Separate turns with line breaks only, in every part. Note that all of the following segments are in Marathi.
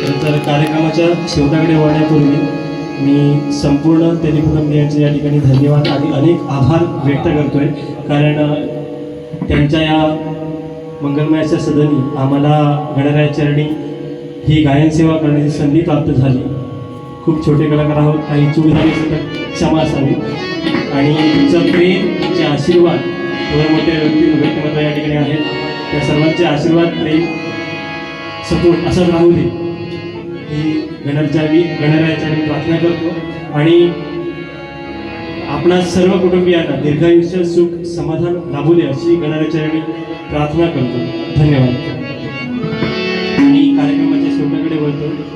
खरं तर कार्यक्रमाच्या शेवटाकडे वळण्यापूर्वी मी संपूर्ण तेलकुटुंबियांचे या ठिकाणी धन्यवाद आणि अनेक आभार व्यक्त करतोय. कारण त्यांच्या या मंगलमयाच्या सदनी आम्हाला गणरायचरणी ही गायन सेवा करण्याची संधी प्राप्त झाली. खूप छोटे कलाकार आहोत. काही चूक झाली असेल क्षमा असावी. आणि तुमचं प्रेम तुमचे आशीर्वाद थोडे मोठे व्यक्ती व्यक्तिमत्व या ठिकाणी आहेत. त्या सर्वांचे आशीर्वाद प्रेम सपोर्ट असंच राहू दे. ही गणराजावी गणरायाच्या मी प्रार्थना करतो. आणि आपणा सर्व कुटुंबियांना दीर्घायुष्य सुख समाधान लाभू दे अशी गणरायाच्या मी प्रार्थना करतो. धन्यवाद. आणि कार्यक्रमाच्या शेवटाकडे वळतो.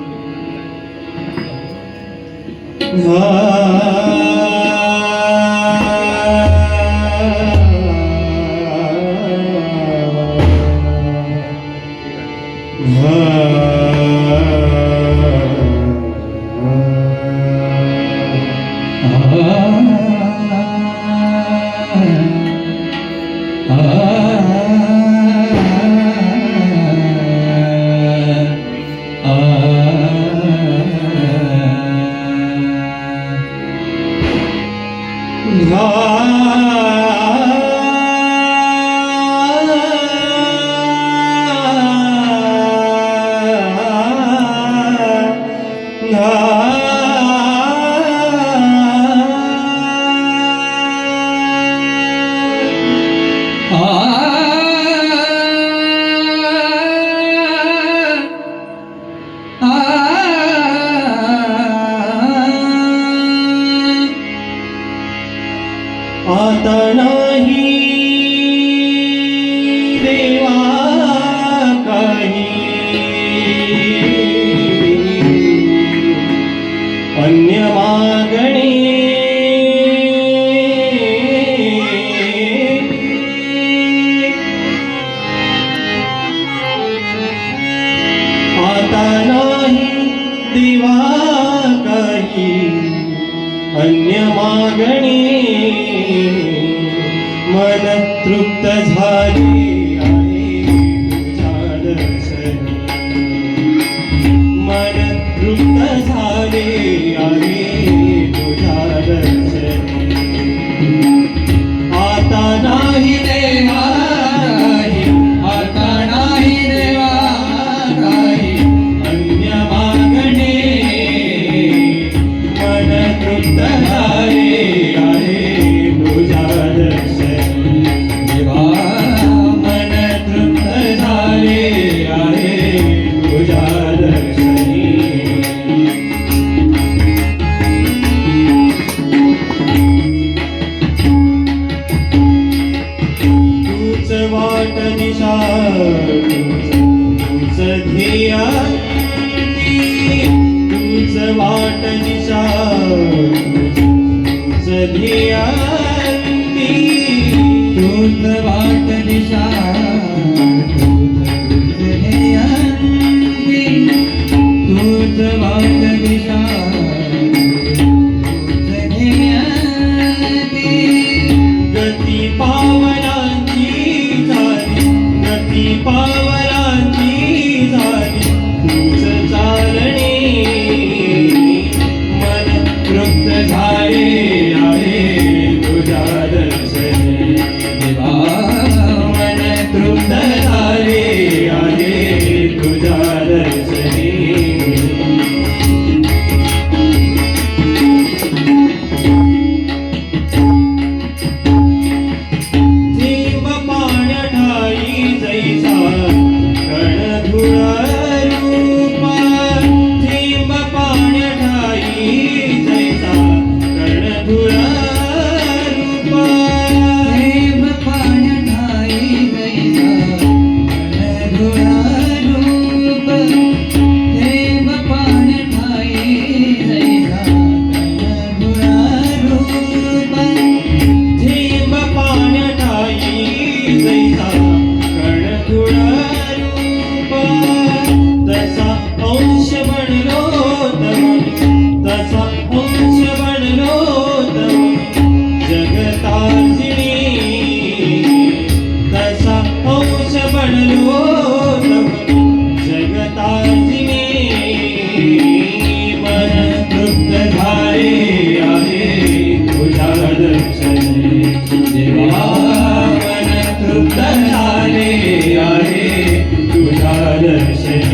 Hari. grande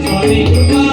Swami Kripal.